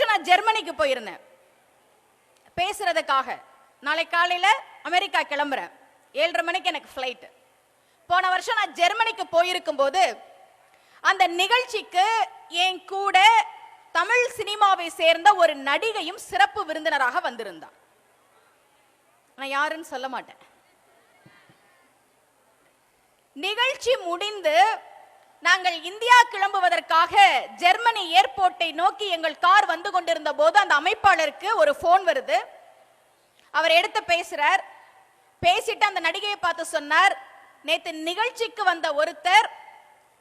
வருஷம் நான் ஜெர்மனிக்கு போயிருந்தேன். பேசுறதுக்காக. நாளை காலையில அமெரிக்கா கிளம்புறேன். ஏழரை மணிக்கு எனக்கு ஃப்ளைட் போன வருஷம் நான் ஜெர்மனிக்கு போயிருக்கும் போது அந்த நிகழ்ச்சிக்கு என் கூட தமிழ் சினிமாவை சேர்ந்த ஒரு நடிகையும் சிறப்பு விருந்தினராக வந்திருந்தார் நான் யாருன்னு சொல்ல மாட்டேன். நிகழ்ச்சி முடிந்து நாங்கள் இந்தியா கிளம்புவதற்காக ஜெர்மனி ஏர்போர்ட்டை நோக்கி எங்கள் கார் வந்து கொண்டிருந்த போது அந்த அமைப்பாளருக்கு ஒரு ஃபோன் வருது. அவர் எடுத்து பேசுறார். பேசிட்டு அந்த நடிகையை பார்த்து சொன்னார் நேற்று நிகழ்ச்சிக்கு வந்த ஒருத்தர்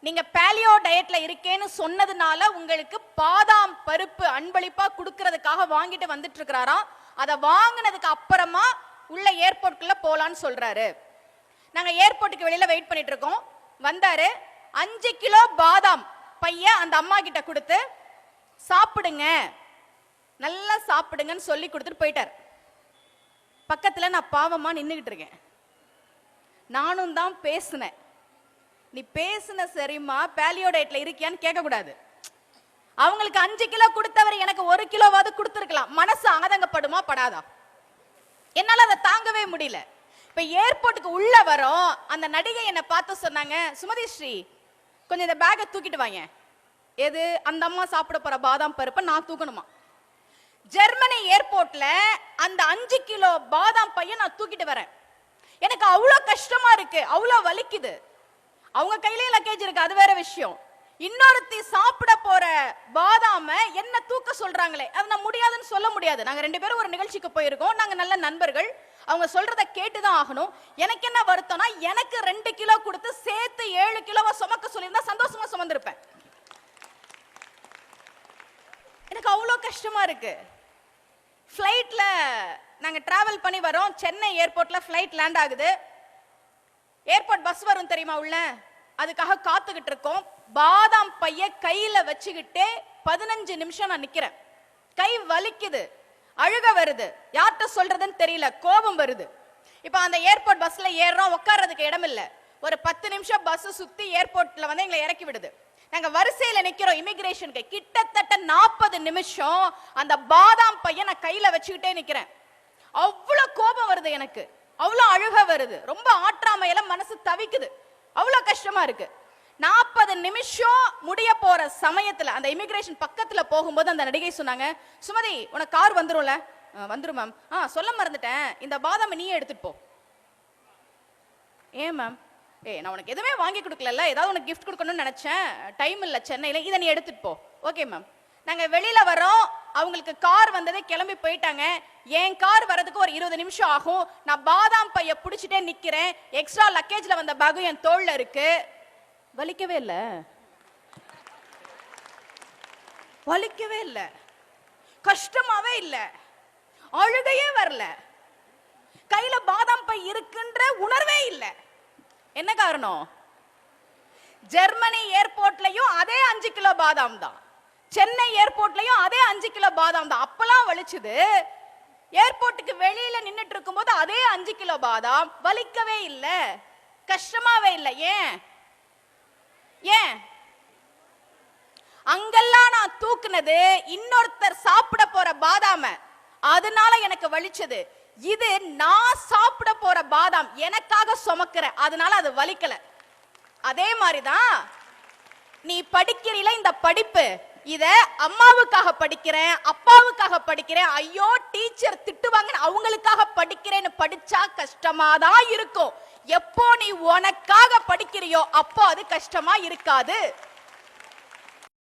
நீங்க பேலியோ டயட்ல இருக்கேன்னு சொன்னதுனால உங்களுக்கு பாதாம் பருப்பு அன்பளிப்பா கொடுக்கறதுக்காக வாங்கிட்டு வந்துட்டு இருக்கிறாராம் அதை வாங்கினதுக்கு அப்புறமா உள்ள ஏர்போர்ட்குள்ள போலான்னு சொல்றாரு. நாங்க ஏர்போர்ட்டுக்கு வெளியில வெயிட் பண்ணிட்டு இருக்கோம். வந்தாரு. அஞ்சு கிலோ பாதாம் பையன் அந்த அம்மா கிட்ட கொடுத்து சாப்பிடுங்க. நல்லா சாப்பிடுங்கன்னு சொல்லி கொடுத்துட்டு போயிட்டார். பக்கத்தில் நான் பாவமாக நின்றுக்கிட்டு இருக்கேன். நானும் தான் பேசினேன். நீ பேசுன சரிம்மா பேலியோ டயட்ல இருக்கியான்னு கேட்கக்கூடாது. அவங்களுக்கு அஞ்சு கிலோ கொடுத்தவர் எனக்கு ஒரு கிலோவாவது கொடுத்துருக்கலாம். மனசு ஆதங்கப்படுமா படாதா? என்னால் அதை தாங்கவே முடியல. இப்போ ஏர்போர்ட்டுக்கு உள்ள வரோம். அந்த நடிகை என்னை பார்த்து சொன்னாங்க சுமதி ஸ்ரீ கொஞ்சம் இந்த பேக்கை தூக்கிட்டு வாங்க. எது? அந்த அம்மா சாப்பிட போற பாதாம் பருப்பை நான் தூக்கணுமா? ஜெர்மனி ஏர்போர்ட்ல அந்த அஞ்சு கிலோ பாதாம் பையன் நான் தூக்கிட்டு வரேன். எனக்கு அவ்வளோ கஷ்டமா இருக்கு. அவ்வளோ வலிக்குது. அவங்க கையிலேயே லக்கேஜ் இருக்கு. அது வேற விஷயம். இன்னொருத்தி சாப்பிட போற பாதாம என்ன தூக்க சொல்றாங்களே? அது நான் முடியாதுன்னு சொல்ல முடியாது. நாங்க ரெண்டு பேரும் ஒரு நிகழ்ச்சிக்கு போயிருக்கோம். நாங்க நல்ல நண்பர்கள். அவங்க சொல்றத கேட்டுதான் ஆகணும். எனக்கு என்ன வருத்தம்னா எனக்கு ரெண்டு கிலோ கொடுத்து சேர்த்து ஏழு கிலோவா சுமக்க சொல்லியிருந்தா சந்தோஷமா சுமந்திருப்பேன். எனக்கு அவ்வளோ கஷ்டமா இருக்கு. ஃப்ளைட்ல நாங்க டிராவல் பண்ணி வரோம். சென்னை ஏர்போர்ட்ல ஃப்ளைட் லேண்ட் ஆகுது. ஏர்போர்ட் பஸ் வரும் தெரியுமா உள்ள? அதுக்காக காத்துக்கிட்டு இருக்கோம். பாதாம் பைய கையில வச்சுக்கிட்டே பதினஞ்சு நிமிஷம் நான் நிக்கிறேன். கை வலிக்குது அழுக வருது. யார்கிட்ட சொல்றதுன்னு தெரியல கோபம் வருது. இப்போ அந்த ஏர்போர்ட் பஸ்ல ஏறுறோம் உட்கார்றதுக்கு இடம் இல்ல ஒரு பத்து நிமிஷம் பஸ் சுத்தி ஏர்போர்ட்ல வந்து எங்களை இறக்கி விடுது. நாங்க வரிசையில நிக்கிறோம் இமிகிரேஷனுக்கு கிட்டத்தட்ட நாற்பது நிமிஷம் அந்த பாதாம் பையன் நான் கையில வச்சுக்கிட்டே நிக்கிறேன். அவ்வளவு கோபம் வருது எனக்கு. அவ்வளவு அழுக வருது. ரொம்ப ஆற்றாமையில மனசு தவிக்குது. அவ்வளவு கஷ்டமா இருக்கு. நாற்பது நிமிஷம் முடிய போற சமயத்துல அந்த இமிகிரேஷன் பக்கத்துல போகும்போது அந்த நடிகை சொன்னாங்க சுமதி உனக்கு கார் வந்துரும்ல? வந்துரும் மேம் ஆ சொல்ல மறந்துட்டேன். இந்த பாதாமை நீயே எடுத்துட்டு போ. ஏன் மேம் ஏய் நான் உனக்கு எதுவுமே வாங்கி கொடுக்கல ஏதாவது உனக்கு கிஃப்ட் கொடுக்கணும்னு நினைச்சேன். டைம் இல்லை சென்னையில. இதை நீ எடுத்துட்டு போ. ஓகே மேம் நாங்க வெளியில வரோம் அவங்களுக்கு கார் வந்ததே கிளம்பி போயிட்டாங்க. என் கார் வரதுக்கு ஒரு இருபது நிமிஷம் ஆகும். நான் பாதாம் பைய பிடிச்சிட்டே நிக்கிறேன். எக்ஸ்ட்ரா லக்கேஜ்ல வந்த பேகும் என் தோல்ல இருக்கு. வலிக்கவே இல்லை. வலிக்கவே இல்லை. கஷ்டமாவே இல்லை. அழுகையே வரல. கையில பாதாம் பை இருக்குன்ற உணர்வே இல்லை. என்ன காரணம்? ஜெர்மனி ஏர்போர்ட்லயும் அதே அஞ்சு கிலோ பாதாம் தான். சென்னை ஏர்போர்ட்லயும் அதே அஞ்சு கிலோ பாதாம் தான். அப்பெல்லாம் வலிச்சுது. ஏர்போர்ட்டுக்கு வெளியில நின்னுட்டு இருக்கும்போது அதே அஞ்சு கிலோ பாதாம் வலிக்கவே இல்லை. கஷ்டமாவே இல்லை. ஏன்? ஏன்? அங்கெல்லாம் நான் தூக்குனது இன்னொருத்தர் சாப்பிட போற பாதாம. அதனால எனக்கு வலிச்சது. இது நான் சாப்பிட போற பாதாம் எனக்காக சுமக்கிற. அதனால அது வலிக்கல. அதே மாதிரிதான் நீ படிக்கிறீல இந்த படிப்பு. இத அம்மாவுக்காக படிக்கிறேன் அப்பாவுக்காக படிக்கிறேன். ஐயோ டீச்சர் திட்டுவாங்கன்னு அவங்களுக்காக படிக்கிறேன்னு படிச்சா கஷ்டமா தான் இருக்கும். எப்போ நீ உனக்காக படிக்கிறியோ அப்போ அது கஷ்டமா இருக்காது.